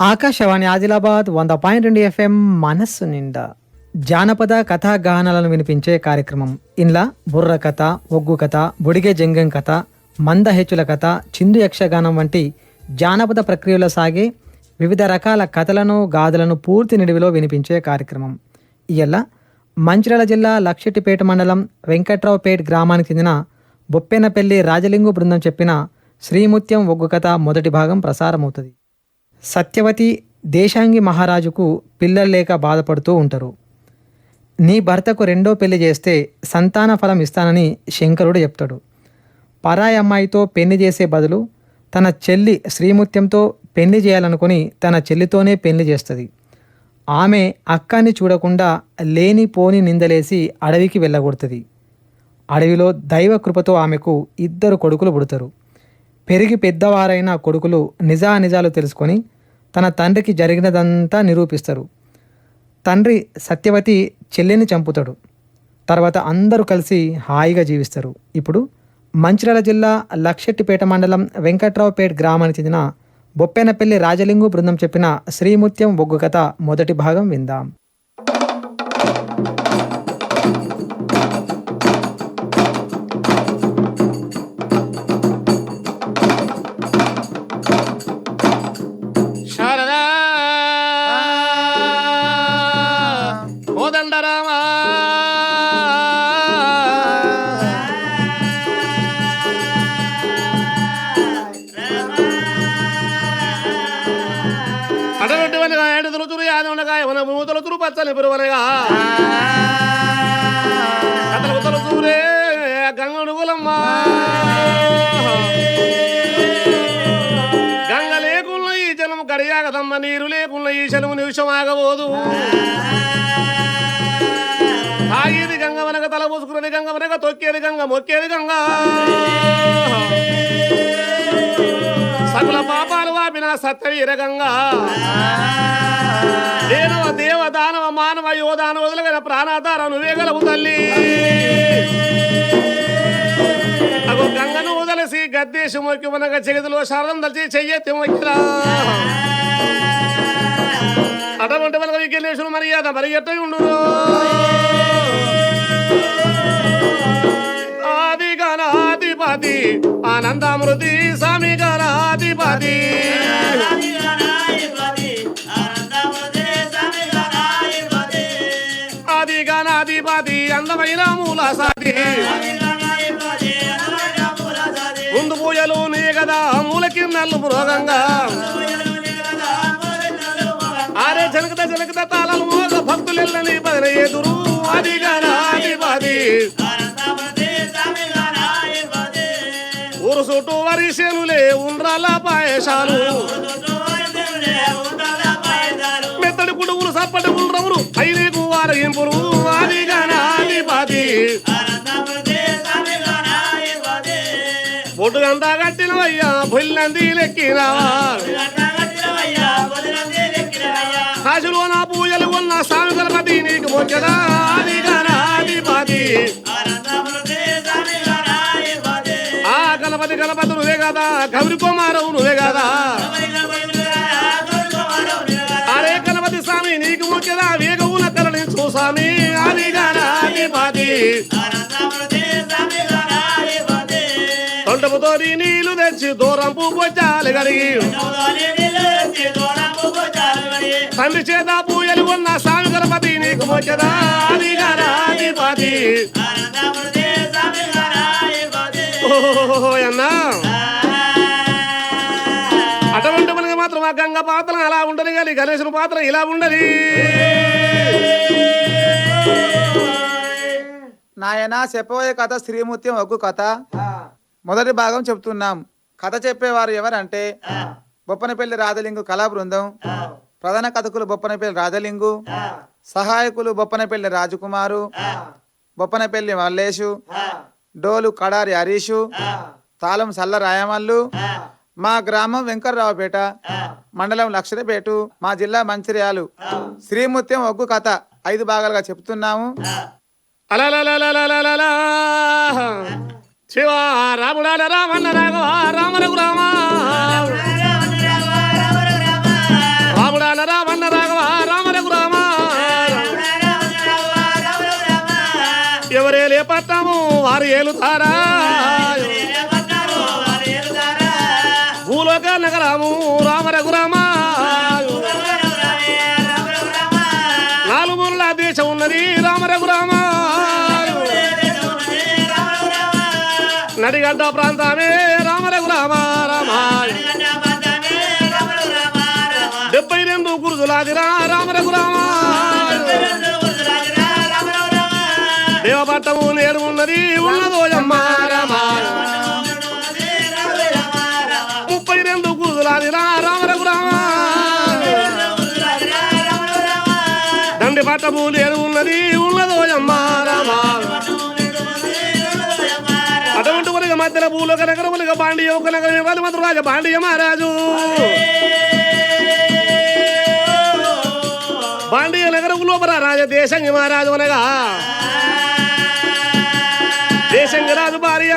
ఆకాశవాణి ఆదిలాబాద్ వంద పాయింట్ రెండు ఎఫ్ఎం మనస్సు నిండా. జానపద కథా గానాలను వినిపించే కార్యక్రమం. ఇంలా బుర్ర కథ ఒగ్గు కథ బుడిగే జంగం కథ మంద హెచ్చుల కథ చిందు యక్షగానం వంటి జానపద ప్రక్రియలో సాగే వివిధ రకాల కథలను గాథలను పూర్తి నిడివిలో వినిపించే కార్యక్రమం. ఇయల్ల మంచిర్యాల జిల్లా లక్షటిపేట మండలం వెంకట్రావుపేట్ గ్రామానికి చెందిన బొప్పెనపల్లి రాజలింగు బృందం చెప్పిన శ్రీముత్యం ఒగ్గు కథ మొదటి భాగం ప్రసారమవుతుంది. సత్యవతి దేశాంగి మహారాజుకు పిల్లలు లేక బాధపడుతూ ఉంటారు. నీ భర్తకు రెండో పెళ్ళి చేస్తే సంతాన ఫలం ఇస్తానని శంకరుడు చెప్తాడు. పరాయి అమ్మాయితో పెళ్ళి చేసే బదులు తన చెల్లి శ్రీముత్యంతో పెళ్ళి చేయాలనుకుని తన చెల్లితోనే పెళ్ళి చేస్తుంది. ఆమె అక్కని చూడకుండా లేని పోని నిందలేసి అడవికి వెళ్ళగొడుతుంది. అడవిలో దైవ కృపతో ఆమెకు ఇద్దరు కొడుకులు పుడతారు. పెరిగి పెద్దవారైన కొడుకులు నిజానిజాలు తెలుసుకొని తన తండ్రికి జరిగినదంతా నిరూపిస్తారు. తండ్రి సత్యవతి చెల్లిని చంపుతాడు. తర్వాత అందరూ కలిసి హాయిగా జీవిస్తారు. ఇప్పుడు మంచిర్యాల జిల్లా లక్షెట్టిపేట మండలం వెంకట్రావుపేట గ్రామానికి చెందిన బొప్పెనపల్లి రాజలింగు బృందం చెప్పిన శ్రీముత్యం బొగ్గు కథ మొదటి భాగం విందాం. పచ్చని పురువనగా కథలకు తొలుతురే గంగడు గులమ్మా. గంగ లేకుండా ఈ జలము గడియాగదమ్మ నీరు లేకుండా ఈ జలము నిమిషం ఆగబోదు తాగేది గంగ వెనక తల పోసుకునేది గంగ వెనక తొక్కేది గంగ మొక్కేది గంగ. సకల పాపాలు వాపిన సత్యవీరగంగా. దేనవ దేవ దానవ మానవ యోధాన వదలగల ప్రాణాధార నువ్వే గలవు తల్లి. అగో గంగను వదలసి గద్దేశం మొక్కి మనగ జగతిలో శారదం దలిచి చెయ్యెత్తి మొక్కిరా. అటువంటి మనకు వికెళ్ళేశ్వరు మర్యాద మరి ఎట్ట ఉండు ఆది గణాధిపతి ఆనందమృతి సా అందమైన మూల సాటి ముందు పూజలు నీ కదా మూల కిందలు మృగంగా. ఆరే జనకత జనకత తాళాలు మోగ భక్తులెల్లని బదిల ఎదురు అది గణాధిపతి ఊరు చుట్టూ వరిసేనులే ఉండ్రాల పాయసాలు. మెత్తడి కుడుగులు సప్పటి ఉండ్రములు ఐదు వారగింపులు. బొడ్డుగంతా కట్టినవయ్యా బుల్లంది లెక్కినవా కాశులో నా పూజలు ఉన్న స్వామి గణపతి నీకు మొచ్చదా గణాధిపతి ఆ గణపతి గణపతి నువ్వే కదా గౌరి కుమారవు నువ్వే కదా. తొండముతో నీళ్ళు తెచ్చి దూరంపు పొచ్చాలి గడిగి తండ్రి చేత పూజలు ఉన్న స్వామి గణపతి నీకు ఓహో అన్నా. అటువంటి మనకి మాత్రం ఆ గంగ పాత్ర అలా ఉండదు కానీ గణేశుని పాత్ర ఇలా ఉండదు నాయన చెప్పబోయే కథ శ్రీముత్యం ఒగ్గు కథ. మొదటి భాగం చెప్తున్నాం. కథ చెప్పేవారు ఎవరంటే బొప్పనపల్లి రాజలింగు కళా బృందం ప్రధాన కథకులు బొప్పనపల్లి రాజలింగు. సహాయకులు బొప్పనపల్లి రాజకుమారు. బొప్పనపల్లి మల్లేషు డోలు కడారి హరీషు. తాళం సల్ల రాయమల్లు. మా గ్రామం వెంకర్రావుపేట మండలం లక్షరపేట మా జిల్లా మంచిర్యాలు. శ్రీముత్యం ఒగ్గు కథ. ఐదు భాగాలుగా చెప్తున్నాము. అలా శివ రాముడా రామన్న రాఘవ రామరఘు రామ రాముడా రామన్న రాఘవ రామరఘు రామ ఎవరే లేపట్టాము వారు ఏలుతారా? నడిగడ్డ ప్రాంతమే రామ రఘురామ రామ. డెబ్బై రెండు గురుజులాదిరా రామ రఘురామ దేవపట్టము నేడు ఉన్నది ఉన్నదోయమ్మ రామ. ముప్పై రెండు గురుజులాదిరా రామ రఘురామ దండి పట్టము నేడు ఉన్నది ఉన్నదోయమ్మ మధ్యన భూలోక నగరములుగా బాండియ ఒక నగరం మాత్రం రాజా బాండియ మహారాజు. బాండియ నగరం లోపల రాజా దేశంగి మహారాజు అనగా. దేశంగి రాజు భార్య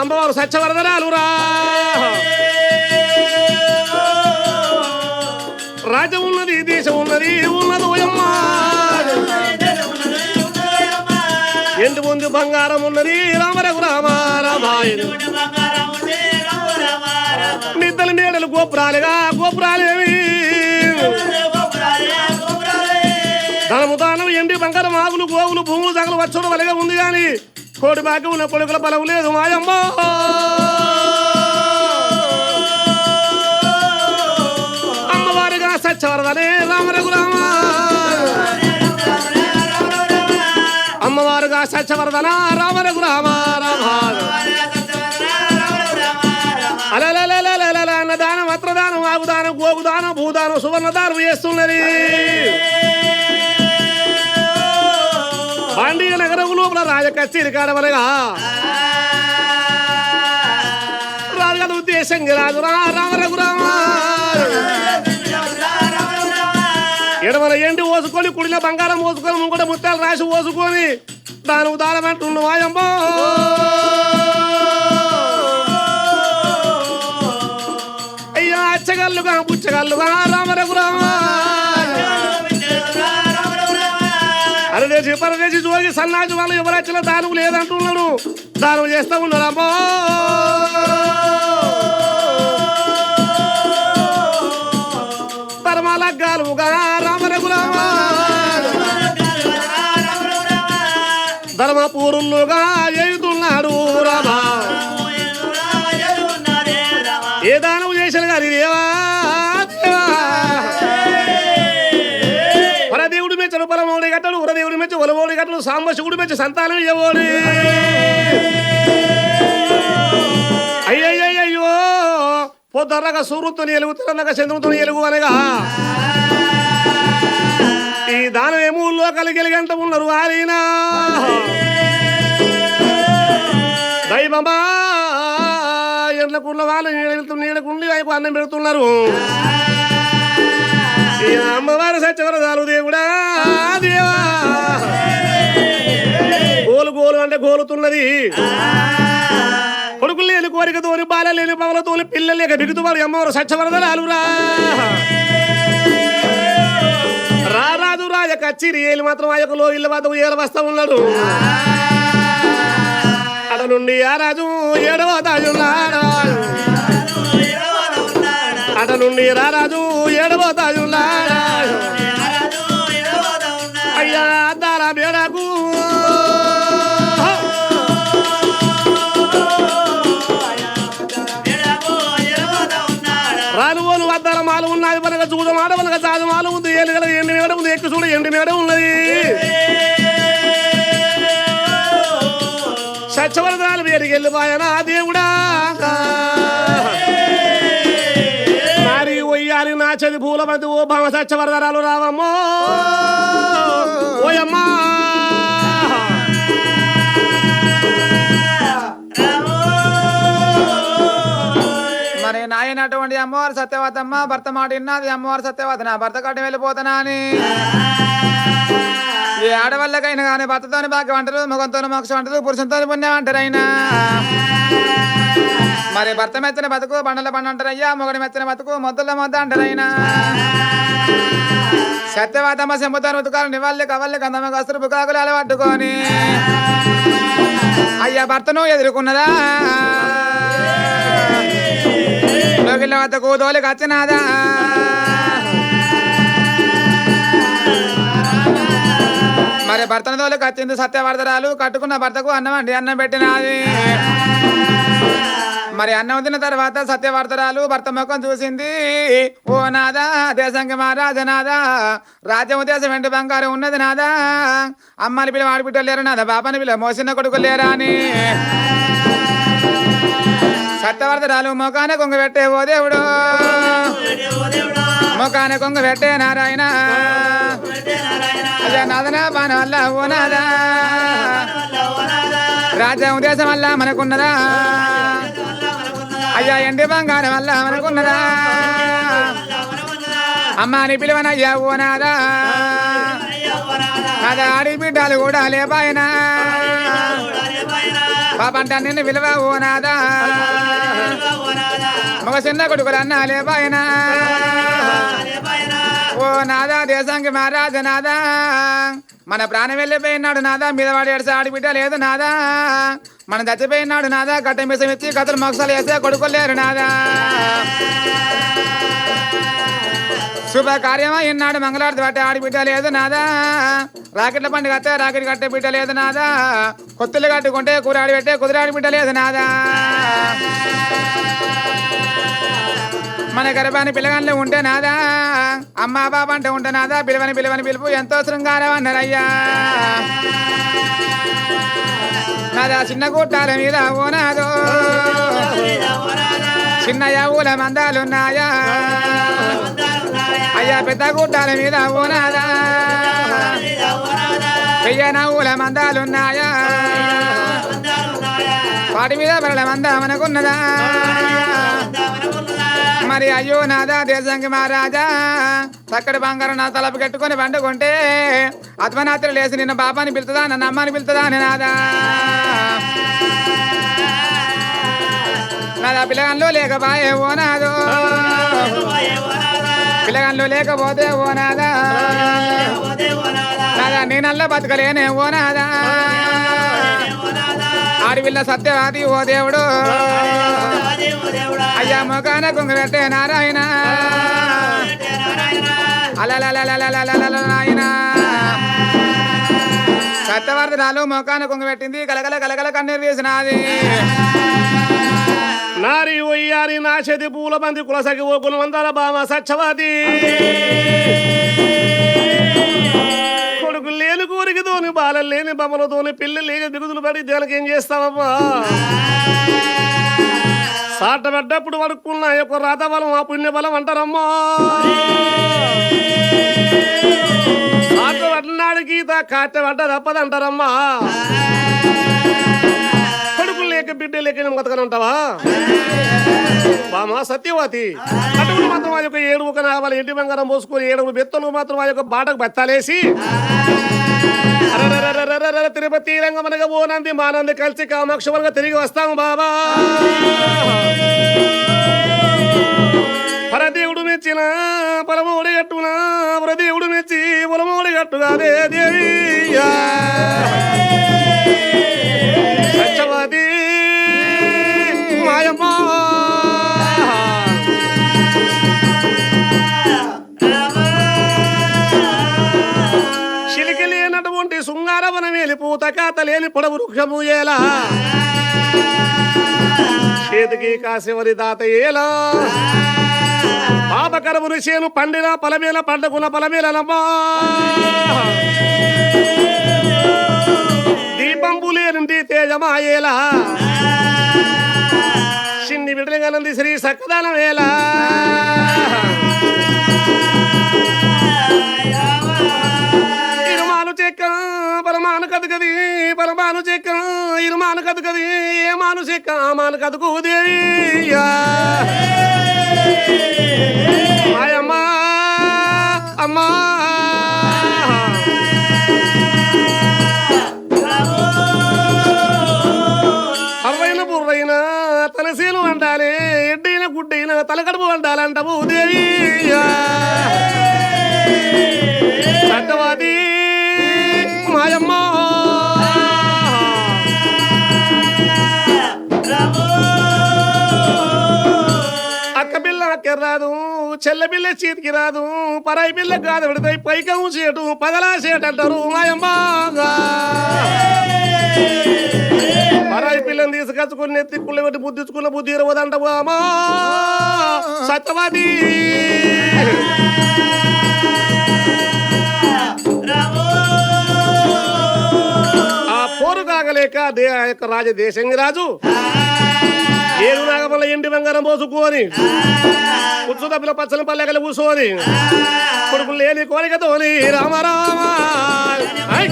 అమ్మవారు సత్యవరదరాలు రా. రాజ్యం ఉన్నది దేశం ఉన్నది ఉన్నది ఓయమ్మ. ఎండు ముందు బంగారం ఉన్నది రామరఘు రామ రామాయణ నిద్దలు మేడలు గోపురాలుగా గోపురాలేవి? ధనము దానం ఎండి బంగారం ఆగులు గోవులు భూములు దగ్గర వచ్చడం వలగా ఉంది గాని కోడి బాకి ఉన్న కొడుకుల బలం లేదు మాయమ్మ. అమ్మవారిగా సత్యవరదనే రామరఘు రామ. అమ్మవారుగా సత్యవరదన రామరఘురామ రామ. రామ అన్నదానం అత్రదానం ఆగుదానం గోగుదానం భూదానం సువర్ణదానం చేస్తున్నది. పాండీయ నగరం లోపల రాజ కచేరి కాడవనగా రాజుగారి రాజు రామ రఘురామ. ఎడమల ఎండి ఓసుకొని కుడిన బంగారం ఓసుకొని ముంగడ ముత్తాలు రాసి ఓసుకొని దాని ఉదారం అంటున్న వాయమ్మో అయ్యా అచ్చగల్లుగా పుచ్చగల్లుగా రామ రఘురామ. పరదేసి జోగి సన్నాసి వాళ్ళు ఎవరు దానం లేదంటున్నాడు దానం చేస్తా ఉన్నారమ్మో పరమాలగ్గాలుగా రామ రఘురామ. ధర్మపూరులుగా ఎదుతున్నాడు మెచ్చ ఒలవోడి గట్టలు సాంబశివుడు మెచ్చ సంతానం ఇవ్వోడి అయ్యయ్యో పొద్దున్నగా సూర్యుతో ఎలుగు తిరన్నగా చంద్రుతో ఎలుగు అనగా ఈ దానం ఏమూల్లో కలిగి గంట ఉన్నారు ఆలీనా దైవమా ఎండ్లకున్న వాళ్ళు నీడకు నీడకుండి వైపు అన్నం పెడుతున్నారు. అమ్మవారు సత్యవరదాలు దేవుడా దేవా. గోలు గోలు అంటే గోలుతున్నది. కొడుకులు లేని కోరికతోని బాల లేని పవలతోని పిల్లలు లేక బిగుతువాడు అమ్మవారు సత్యవరదరాలు రా రారాజు రాజ కచ్చిరి ఏలు మాత్రం ఆ యొక్క లోగిళ్ళ వద్ద ఏల వస్తా ఉన్నాడు. అట నుండి ఆ రాజు ఏడవ తాజున్నాడు అట నుండి రారాజు ఏడవ తాజున్నాడు ఎక్కువ ఉన్నది సత్యవరదాలు వేడికి వెళ్ళిపోయాన దేవుడా. నారి ఒయ్యాలి నా చది పూల మధ్య ఓ భామ సత్యవరదరాలు రావమ్మో. ఓయమ్మా. మరి నాయన అమ్మవారు సత్యవతమ్మ భర్త మాట విన్నది అమ్మవారు సత్యవత నా భర్త కట్టి వెళ్ళిపోతానా అని. ఏ ఆడవాళ్ళకైనా కానీ భర్తతోని బాగా అంటారు మగంతో మోక్షం అంటారు పురుషంతో పుణ్యం అంటారు అయినా మరి భర్త మెచ్చిన బతుకు బండల బండ అంటారు అయ్యా మొగడి మెచ్చిన బతుకు మొద్దుల మొద్ద అంటారు అయినా సత్యవాతమ్మ సెంపుతాను బతుకాలు నివాళ్ళు కవల్లి కందమ్మ కస్తులు బుకాకులు అలవట్టుకొని అయ్యా భర్తను ఎదుర్కొన్నదా? లోకిళ్ళ వద్దకు దోలికి వచ్చినాదా మరి భర్తన దోలికి వచ్చింది సత్యవర్ధరాలు కట్టుకున్న భర్తకు అన్నం అండి అన్నం పెట్టినది. మరి అన్నం తిన్న తర్వాత సత్యవర్ధరాలు భర్త ముఖం చూసింది. ఓ నాదా దేశంకి మహారాజు నాదా రాజ్యం దేశం వెండి బంగారం ఉన్నది నాదా. అమ్మాని పిల్ల ఆడిపిట్టలు లేరు నాదా బాబాని పిల్ల మోసిన కొడుకు లేరా అని. సత్యవర్ధరాలు మోకాన కొంగ పెట్టే ఓ దేవుడు. ముఖాన కొంగ పెట్టే నారాయణ. అయ్యా నాదనా బాణ వల్ల ఓ నాదా. రాజ్యం ఉద్దేశం వల్ల మనకున్నదా? అయ్యా ఎండి బంగారం వల్ల మనకున్నదా? అమ్మ అని పిలువనయ్యా ఓ నాదా. నాదా ఆడి బిడ్డలు కూడా లేపాయనా? పాపంట నిన్ను విలువ ఓ నాదా మగ చిన్న కొడుకులు అన్నా లేపాయనా. ఓ నాదా దేశానికి మహారాజ నాదా. మన ప్రాణం వెళ్ళిపోయినాడు నాదా మీద వాడు ఏడ్చే ఆడిబిడ్డ లేదు నాదా. మన చచ్చిపోయినాడు నాదా గట్ట మిసం ఇచ్చి కథలు మొక్కలు వేసే కొడుకోలేరు నాదా. శుభకార్యం ఈనాడు మంగళారతి పట్టే ఆడిబిడ్డ లేదు నాదా. రాకెట్ల పండుగ అత్తే రాకెట్ కట్టే బిడ్డ లేదు నాదా. కొత్తులు కట్టుకుంటే కూరాడి పెట్టే కుదిరాడి బిడ్డ లేదు నాదా. మన గర్భాన్ని పిల్లగాళ్ళు ఉంటే నాదా. అమ్మా బాబా అంటే ఉంటే నాదా. పిలవని పిలవని పిలుపు ఎంతో శృంగారం అన్నారయ్యా. నాదా చిన్న గుట్టాల మీద ఓ నాదో. చిన్న ఊల మందాలున్నాయా. అయ్యా పెద్ద గుట్టాల మీద ఓనాదా పెయ్య నవ్వుల మందాలున్నాయా? వాటి మీద మరల మంద మనకున్నదా మరి అయ్యో నాదా దేశంకి మహారాజా చక్కటి బంగారం నా తలపు కట్టుకొని పండుకుంటే అత్మనాత్రి లేచి నిన్న బాబాని పిలుతుందా నన్ను అమ్మని పిలుతుందా అని నాదా? నాదా పిల్లగాళ్ళు లేకపాయే ఓ నాదో పిల్లగాళ్ళు లేకపోతే ఓనాదా? నాదా నేనల్లా బతకలేనే ఓనాదా? ఆడవిల్ల సత్యవాది ఓ దేవుడు. అయ్యా ముఖాన కుంగు పెట్టే నారాయణ. నాయన సత్యవర్ధనాలు ముఖాన కుంగు పెట్టింది కలకల కలకల కన్నీరు తీసినది నారి ఒయ్యారి నాశది పూల పంది కులసగి ఓ గుణవంతాల బామ సచ్చవాది కొడుకు లేని కోరికతోని బాలలు లేని బమలతోని పిల్లలు లేక బిగుదులు పడి దేనికేం సాట సాటబెడ్డప్పుడు వడుక్కున్న యొక్క రాత బలం ఆ పుణ్య బలం అంటారమ్మా. సాటబడ్డాడు గీత కాటబడ్డ తప్పదంటారమ్మా లేక బిడ్డ లేక నేను బతకనంటావా బామా సత్యవతి. అటుకులు మాత్రం ఆ యొక్క ఏడుగు వాళ్ళ ఇంటి బంగారం పోసుకొని ఏడుగురు బెత్తలు మాత్రం ఆ యొక్క బాటకు బెత్తాలేసి. తిరుపతి రంగమనగా ఓనంది మానంది కలిసి కామాక్షవరంగా తిరిగి వస్తాము బాబా. పరదేవుడు మెచ్చిన పరమోడి గట్టునా పరదేవుడు మెచ్చి పొలమోడి గట్టుగా దేవి. అర్పణ వృక్షము ఎలా చేతికి కాసేవరి దాత ఎలా పాపకరముని చేను పండిన పలమేల పండకుల పలమేలమ్మా దీపంబులేనండి తేజమాయేలా చిన్ని విడలింగనంది శ్రీ సక్కదానమేలా కదకది పరమాను చెక్క ఇరుమాను కదకది ఏ మాను చెక్క మాను కదకు మాయమ్మా అమ్మా. అర్రైన బుర్రైన తలసీలు వండాలి ఎడ్డైన గుడ్డైన తలకడుపు వండాలంటావు దేవి. రాదు చెల్ల పిల్ల చేతికి రాదు పరాయి పిల్ల కాదు పెడితే పైకం చేటు పదలా చేటు అంటారు మాయమ్మాగా పరాయి పిల్లని తీసుకొచ్చుకుని నెత్తి పుల్ల పెట్టి బుద్ధించుకున్న బుద్ధి ఇరవదంట అమ్మా. సత్యవాది. ఆ పోరు కాగలేక దే- ఆ యొక్క రాజ దేశంగి రాజు. ఏడు నాగమల్ల ఇంటి బంగారం పోసుకొని కూర్చు దెబ్బల పచ్చని పల్లెకలు కూర్చోని కొడుకులు లేని కోరికతోని రామ రామ. ఐ!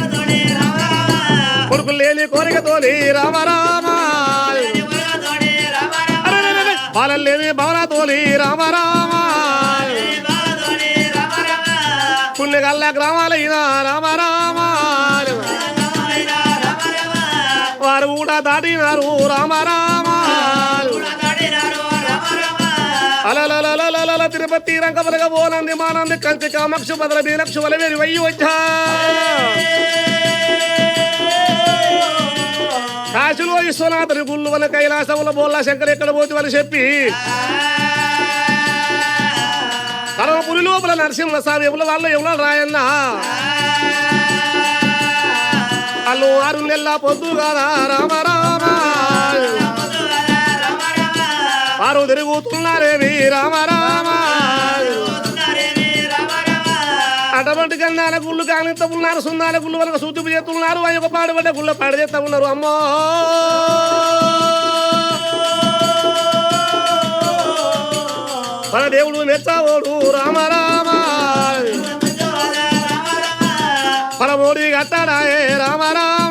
కొడుకులు లేని కోరికతోని రామ రామ. అరెరెరెరె! బాలలు లేని భవనతోని రామ రామ. పుణ్యగల్ల గ్రామాలైన రామ రామ. వారు కూడా దాటినారు రామ. రామ తిరుపతి రంగమరగ బోనంది మానంది కంచి కామక్షు బదల వల వలవేరి వయ్యి వచ్చా కాశీలో విశ్వనాథుని గుళ్ళు వల కైలాసముల బోల్లా శంకర్ ఎక్కడ పోతు అని చెప్పి కరమపురి లోపల నరసింహస్వామి ఎవరు వాళ్ళు ఎవరు రాయన్న. వాళ్ళు ఆరు నెలల పొద్దు కదా రామ రామ. వారు తిరుగుతున్నారేమి రామ రామ. అటువంటి కన్నాల గుళ్ళు కానిత ఉన్నారు సున్నాల గుళ్ళు వరకు సూతిపు చేస్తున్నారు. ఆ యొక్క పాడుబడ్డ గుళ్ళ పాడు చేస్తా ఉన్నారు. అమ్మో! మన దేవుడు మెచ్చావోడు. రామ రామ. మన మోడీ కట్టాడాయే రామ రామ.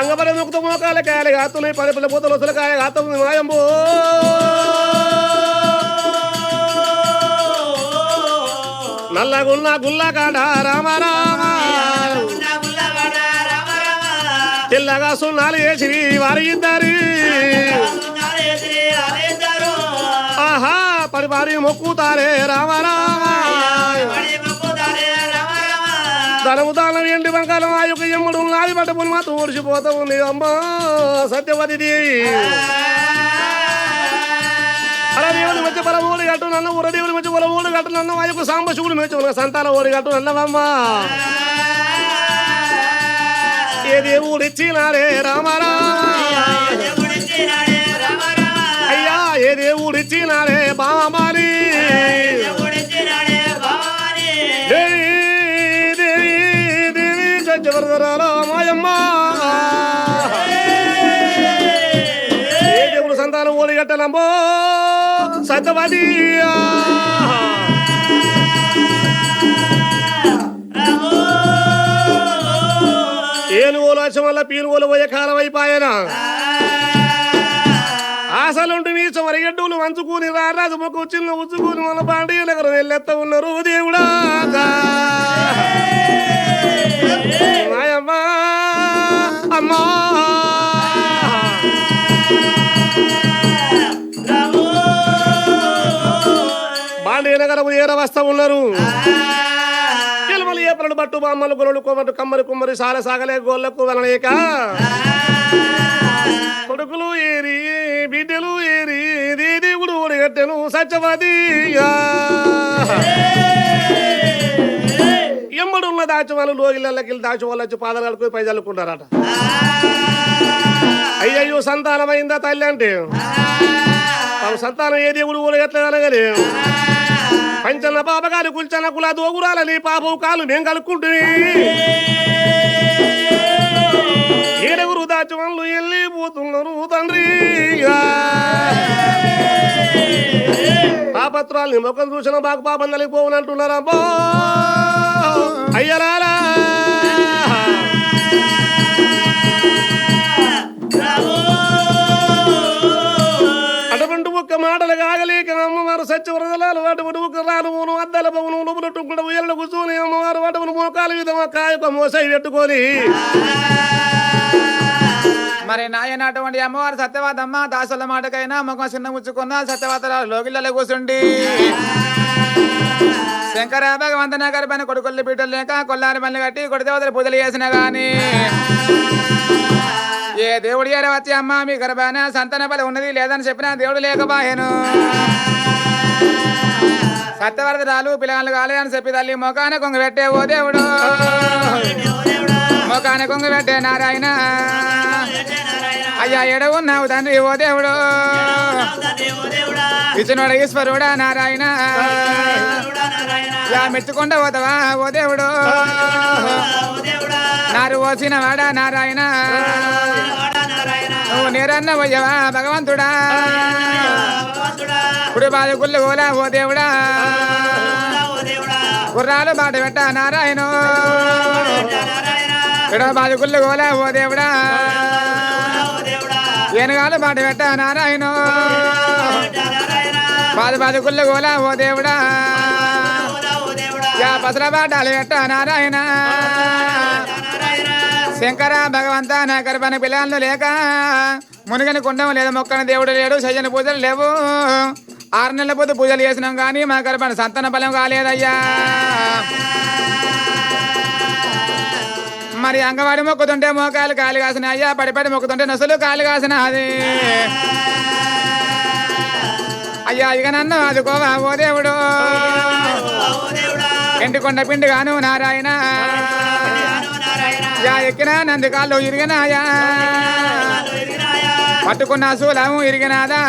అంగపడి ముక్త మోకాల కాయలు కాస్తున్నాయి పది పిల్ల పూతలు వసలు కాయ కాస్తుంది మాయంబో. నల్లగున్న గుల్ల కాడ రామ రామ. తెల్లగా సున్నాలు వేసి వారి ఇద్దరి. ఆహా పడి వారి మొక్కుతారే రామ రామ. ధనము దానం ఎండి బంగారం ఆ యొక్క ఎమ్మడు నాది పట్ట పుని మాత్రం ఓడిచిపోతా ఉంది. అమ్మా సత్యవతి దేవి అలా మధ్య పరమూడి గట్టు నన్న ఉరదేవుడి మధ్య పొలమూడి గట్టు నన్న ఆ యొక్క సాంబశివుడు మెచ్చు సంతాన ఓడి గట్టు నన్నవమ్మా. ఏ దేవుడు ఇచ్చినారే రామారా? అయ్యా ఏ దేవుడు ఇచ్చినారే బామాలి? సత్యవర్ధరాల మాయమ్మ. దేవుడు సంతానం ఓలిగట్టలంబో సత్యవతి ఏనుగోలు వచ్చం వల్ల పీనుగోలు పోయే కాలం అయిపోయాన ఆశలుంటి నీచం అరిగడ్డులు వంచుకుని రారాజు మొక్క చిన్న ఉచ్చుకుని మన పాండీయ నగరం వెళ్ళెత్త ఉన్నారు దేవుడా. మాయమ్మా అమ్మా. బాండి నగరం ఏర వస్తా ఉన్నారు. కిలమలు బట్టు బామ్మలు గొలలు కొమ్మటు కమ్మరి కుమ్మరి సాల సాగలే గోళ్ళకు వలనేక. కొడుకులు ఏరి బిడ్డలు ఏరి దేవుడు ఓడిగట్టెను సత్యవతి ఎమ్మడున్న దాచి వాళ్ళు లోగిళ్ళకి దాచి వాళ్ళు వచ్చి పాదాలు కడుకొని పై చల్లుకుంటారట అయ్యయ్యో సంతానమైందా తల్లి అంటే? సంతానం ఏ దేవుడు ఊరగట్లేదు అనగానే పంచన్న పాపగాలి కుల్చన్న కుల దోగురాలని పాపం కాలు మేము కలుక్కుంటుంది ఏడుగురు దాచి వాళ్ళు వెళ్ళిపోతున్నారు తండ్రి. పాపత్రాల్ని ముఖం చూసిన బాకు పాపం నలిగిపోవనంటున్నారమ్మా అయ్యరారా అటువంటి ఒక్క మాటలు కాగలేక అమ్మవారు సత్యవ్రతలాలు అటువంటి ఒక్క రాను మూను అద్దల పవును నువ్వులు టుంకుడు ఉయ్యలు కూర్చొని అమ్మవారు అటువంటి మోకాలు విధమా కాయక మోసై పెట్టుకొని మరి నాయన అటువంటి అమ్మవారు సత్యవాదమ్మ దాసుల మాటకైనా ముఖం చిన్న ముచ్చుకున్న సత్యవాత లోకిళ్ళలో కూర్చుండి శంకర భగవంత గారి పైన కొడుకుల్ని బిడ్డలు లేక కొల్లారి మళ్ళీ కట్టి కొడిదేవతలు పూజలు చేసిన కానీ ఏ దేవుడి గారు వచ్చి అమ్మ మీ గర్భాన సంతాన బలం ఉన్నది లేదని చెప్పిన దేవుడు లేకపాయను. సత్యవరదరాలు పిల్లలు కాలేదని చెప్పి తల్లి మొఖాన కొంగు పెట్టే ఓ దేవుడు. మొఖాన కొంగు పెట్టే నారాయణ. అయ్యా ఎడవున్నావు తండ్రి ఓ దేవుడు. ఇచ్చినోడ ఈశ్వరుడా నారాయణ. యా మెచ్చుకుంట పోతావా ఓ దేవుడు. నారు పోసిన వాడా నారాయణ. నువ్వు నేరన్న పోయవా భగవంతుడా. ఇప్పుడు బాధ గుళ్ళు ఓలా ఓ దేవుడా. గుర్రాలు బాట పెట్ట నారాయణ. ఇడ బాధకుళ్ళు ఓలా ఓ దేవుడా. ఏనుగాలు పాట పెట్ట నారాయణ. పది పది గుళ్ళు గోలా ఓ దేవుడా. యా పసల బాటాలు పెట్ట నారాయణ. శంకర భగవంత నా గర్భాన పిల్లలు లేక మునిగని కుండం లేదు మొక్కని దేవుడు లేడు సజ్జన పూజలు లేవు. ఆరు నెలల పొద్దు పూజలు చేసినాం కానీ మా గర్భాన సంతాన బలం కాలేదయ్యా. మరి అంగవాడి మొక్కుతుంటే మోకాలు కాలు కాసిన అయ్యా పడిపడి మొక్కుతుంటే నొసలు కాలు కాసిన అది అయ్యా ఇక నన్ను అదుకోవా ఓ దేవుడు. ఎండుకొండ పిండి గాను నారాయణ. యా ఎక్కినా నంది కాళ్ళు ఇరిగినాయా. పట్టుకున్న శూలము ఇరిగినాదా.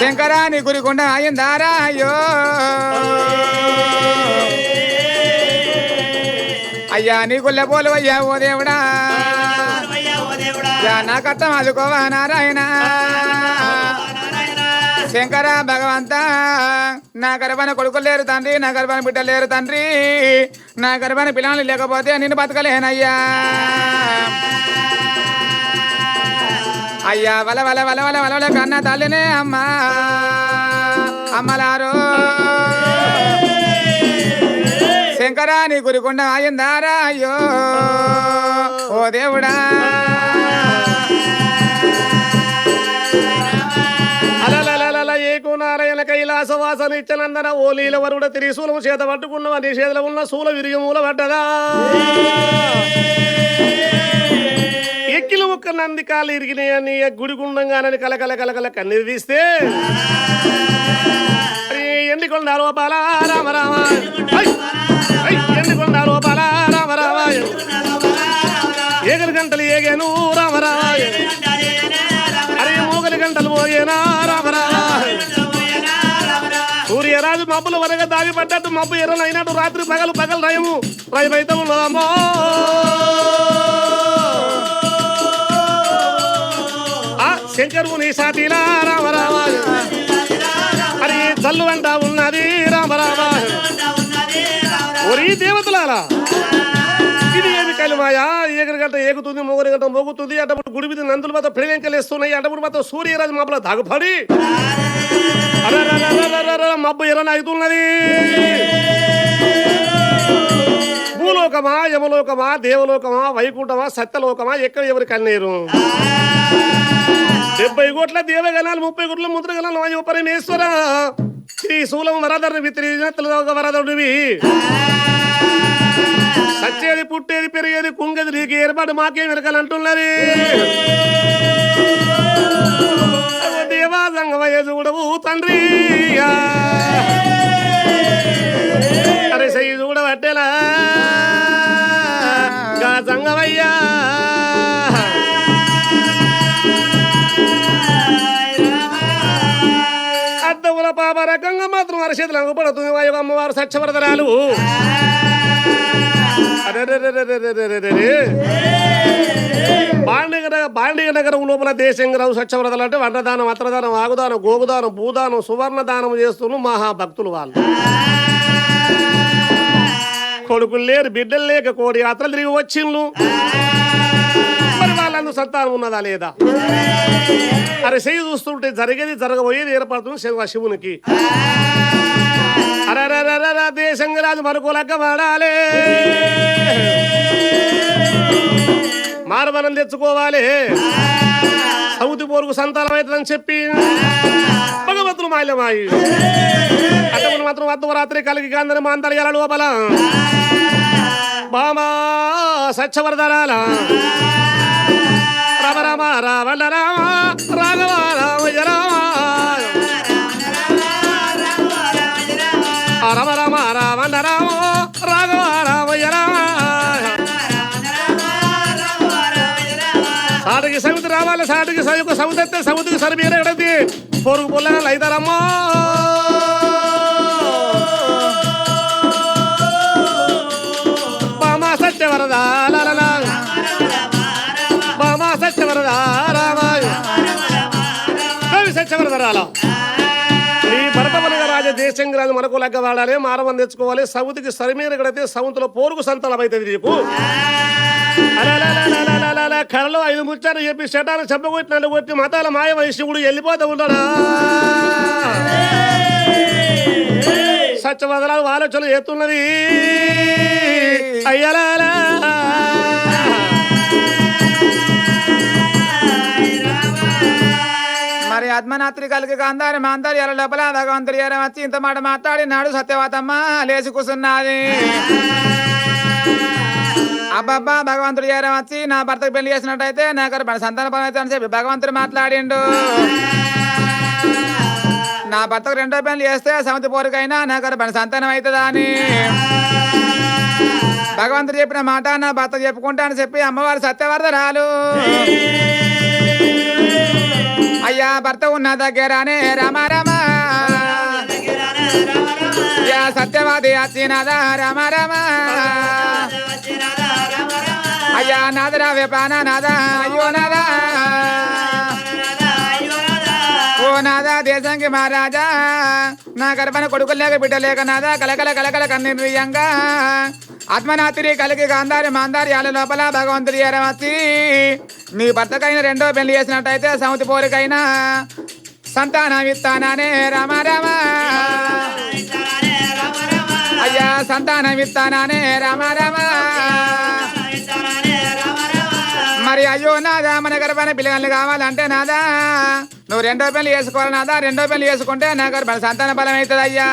శంకరాని గురికొండ అయిందారా అయ్యో. అయ్యా నీ గుళ్ళ పోలు అయ్యా ఓ దేవుడా. యా నా కట్టం అదుకోవా నారాయణ. శంకర భగవంత నా గర్భాన కొడుకులు లేరు తండ్రి నా గర్భాన బిడ్డలు లేరు తండ్రి. నా గర్భాన పిల్లలు లేకపోతే నేను బతకలేనయ్యా. అయ్యా వల వల వల వల వల వల కన్న తల్లినే అమ్మా. అమ్మలారు. శంకరాని గురికొండ అయిందారా? అయ్యో ఓ దేవుడా. ఏకు నారాయణ కైలాస వాసన ఇచ్చనందన ఓ లీలవరుడ త్రిశూలము చేత పట్టుకున్న నీ చేతిలో ఉన్న శూల విరియమూల పడ్డదా? ఎక్కిలు ఒక్క నంది కాలు ఇరిగినాయని గుడి గుండంగానని కలకల కలకల కన్నీరు తీస్తే ఎండికొండారో బాల రామ రామ. ఏగరు గంటలు అరే మూగలి గంటలు పోయేనా రామ సూర్యరాజు మబ్బులు వరగ దాగి పడ్డట్టు మబ్బు ఎర్రనైనట్టు రాత్రి పగలు పగలు రయము రయమైతే ఉన్నదమ్మో ఆ శంకరు నీ సాటిలా రామ అరే చల్లు వెంట ఉన్నది రామ రామ ఒరి దేవతలారా. గంట ఏగుతుంది మూగరి గంట మోగుతుంది అటప్పుడు గుడి మీద నందులు మాత్రం ప్రణంకలు అటప్పుడు మాత్రం సూర్యరాజు మబ్బుల దాగుపడి మబ్బు ఎర్రన అవుతున్నది భూలోకమా యమలోకమా దేవలోకమా వైకుంఠమా సత్యలోకమా ఎక్కడ ఎవరి కన్నీరు? డెబ్బై కోట్ల దేవగణాలు ముప్పై కోట్ల ముద్రగణాలు అయ్యో పరమేశ్వర. శ్రీ శూలం వరదరు విత్రిజనతులు వరదరుడివి సచ్చేది పుట్టేది పెరిగేది కుంగది నీకు ఏర్పాటు మాకే వెనకాలంటున్నది. దేవా సంగమయ్య చూడవు తండ్రి. అరే సై చూడబట్టేలా సంగమయ్యా. అద్దముల పాప రకంగా మాత్రం అరచేతులు అంగపడుతుంది అమ్మవారు సత్యవర్ధరాలు బాండిగ బాండిగ నగరం లోపల దేశంగరావు సత్యవ్రతలు అంటే వంటదానం అత్రదానం ఆగుదానం గోగుదానం భూదానం సువర్ణ దానం చేస్తున్న మహాభక్తులు వాళ్ళు. కొడుకులు లేరు బిడ్డలు లేక కోడి యాత్రలు తిరిగి వచ్చిండ్లు. మరి వాళ్ళందు సంతానం ఉన్నదా లేదా? అరే చెయ్యి చూస్తుంటే జరిగేది జరగబోయేది ఏర్పడుతుంది శివునికి. శివ శివునికి అరరరరర దేశంగరాజు లెక్క వాడాలే మారమనం తెచ్చుకోవాలి సౌతి పోరుకు సంతానం అవుతుందని చెప్పి భగవంతులు మాల్యమాయి అటములు మాత్రం అర్ధరాత్రి కలిగి గాంధని మాంతర్యాల లోపల బామా సత్యవర్ధనాల రామ రామ రావణ రామ రాఘవ రామయ్య రామ ఆ రామ రామ రావణ రామ రాఘవ రామయ్య రామ సాటికి సమితి రావాలి సాటికి సయుకు సమితి ఎత్తే సమితికి సరిమీర ఎడది. పొరుగు పొల్లగా అయితారమ్మా బామా సత్యవరదా లాలలా. బామా సత్యవరదా రామాయ. కవి సత్యవరద రాల. దేశం కాదు మనకు లెక్క వాడాలి మారవం తెచ్చుకోవాలి. సౌతికి సరిమీర కడితే సౌతులో పోరుకు సంతానం అవుతుంది నీకు. కళలో ఐదు ముచ్చారు చెప్పి శటాన్ని చెప్పగొట్టినట్టు కొట్టి మతాల మాయ వైశ్యుడు వెళ్ళిపోతూ ఉన్నాడా సత్యవదనాలు ఆలోచనలు చేస్తున్నది. అయ్యలా పద్మనాత్రి కలిగి గాంధారి మాంధారి ఎల లోపల భగవంతుడి ఎర వచ్చి ఇంత మాట మాట్లాడినాడు సత్యవతమ్మ. లేచి కూసున్నది అబ్బబ్బా భగవంతుడి ఎర వచ్చి నా భర్తకు పెళ్ళి చేసినట్టయితే నాకు మన సంతాన పని అని చెప్పి భగవంతుడు మాట్లాడిండు. నా భర్తకు రెండో పెళ్ళి చేస్తే సమితి పోరుకైనా నాకు మన సంతానం అవుతుందా అని. భగవంతుడు చెప్పిన మాట నా భర్త చెప్పుకుంటా అని చెప్పి అమ్మవారు సత్యవర్ధరాలు. అయ్యా భర్త ఉన్న దగ్గరనే రామ రామ. యా సత్యవాది వచ్చినదా రామ రామ. అయ్యా నాదరా వేపాన నాదా అయ్యో నాదా నాదా దేశానికి మహారాజా. నా గర్భన కొడుకులు లేక బిడ్డ లేక నాదా కలకల కలకల కన్నీయంగా ఆత్మనాత్రి కలిగి గాంధారి మాందారి ఆల లోపల భగవంతుడి వచ్చి నీ భర్తకైనా రెండో పెళ్ళి చేసినట్టయితే సముతి పోరికైనా. సంతానం ఇస్తానానే రామ రామ. అయ్యా సంతానం ఇస్తానానే రామ రామ. మరి అయ్యో నాదా మన గర్భాన పిల్లగాళ్ళు కావాలంటే నాదా. నువ్వు రెండో పెళ్ళి చేసుకోవాలి నాదా? రెండో పెళ్ళి చేసుకుంటే నా మన సంతాన బలం అవుతుంది అయ్యా.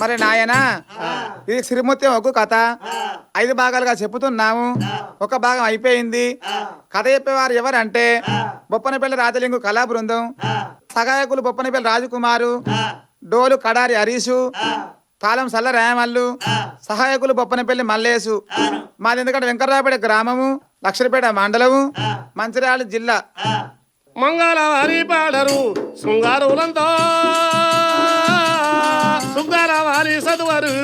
మరి నాయనా ఇది శ్రీమూర్తి ఒక కథ. ఐదు భాగాలుగా చెప్పుతున్నాము. ఒక భాగం అయిపోయింది. కథ చెప్పేవారు ఎవరంటే బొప్పనపల్లి రాజలింగు కళా బృందం సహాయకులు బొప్పనపల్లి రాజకుమారు డోలు కడారి హరీషు తాళం సల్ల రాయమల్లు సహాయకులు బొప్పనపల్లి మల్లేసు మాది ఎందుకంటే వెంకటరావుపేట గ్రామము. లక్షలపేట మండలం మంచిర్యాల జిల్లా. మంగళ హరిపాడరు శృంగారులంతో. శృంగార వారి సదువరు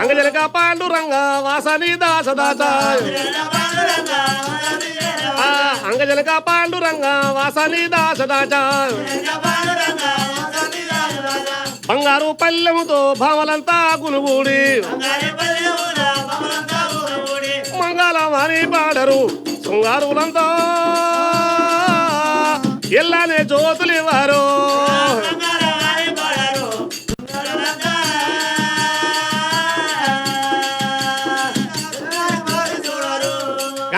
అంగజలక పాండురంగ వాసని దాసదాత. అంగజలక పాండురంగ వాసని దాసదాచ బంగారు పల్లెముతో భావలంతా గునుగూడి. మంగళవారి పాడరు శృంగారులంతా. ఎల్లానే జ్యోతులివారు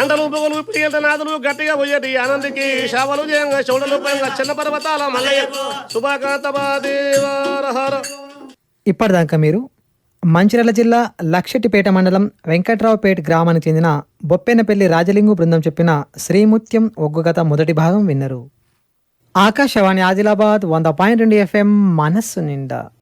గంటలు పొగలు పియ్యంత నాదులు గట్టిగా పోయేటి. ఆనందికి శవలు జయంగా చౌడలు పైన చిన్న పర్వతాల మల్లయ్య. శుభాకాంత ఇప్పటిదాకా మీరు మంచిర్యాల జిల్లా లక్షటిపేట మండలం వెంకట్రావుపేట గ్రామానికి చెందిన బొప్పెనపల్లి రాజలింగు బృందం చెప్పిన శ్రీముత్యం ఒగ్గుగత మొదటి భాగం విన్నరు. ఆకాశవాణి ఆదిలాబాద్ వంద పాయింట్ రెండు ఎఫ్ఎం మనస్సు నిండా.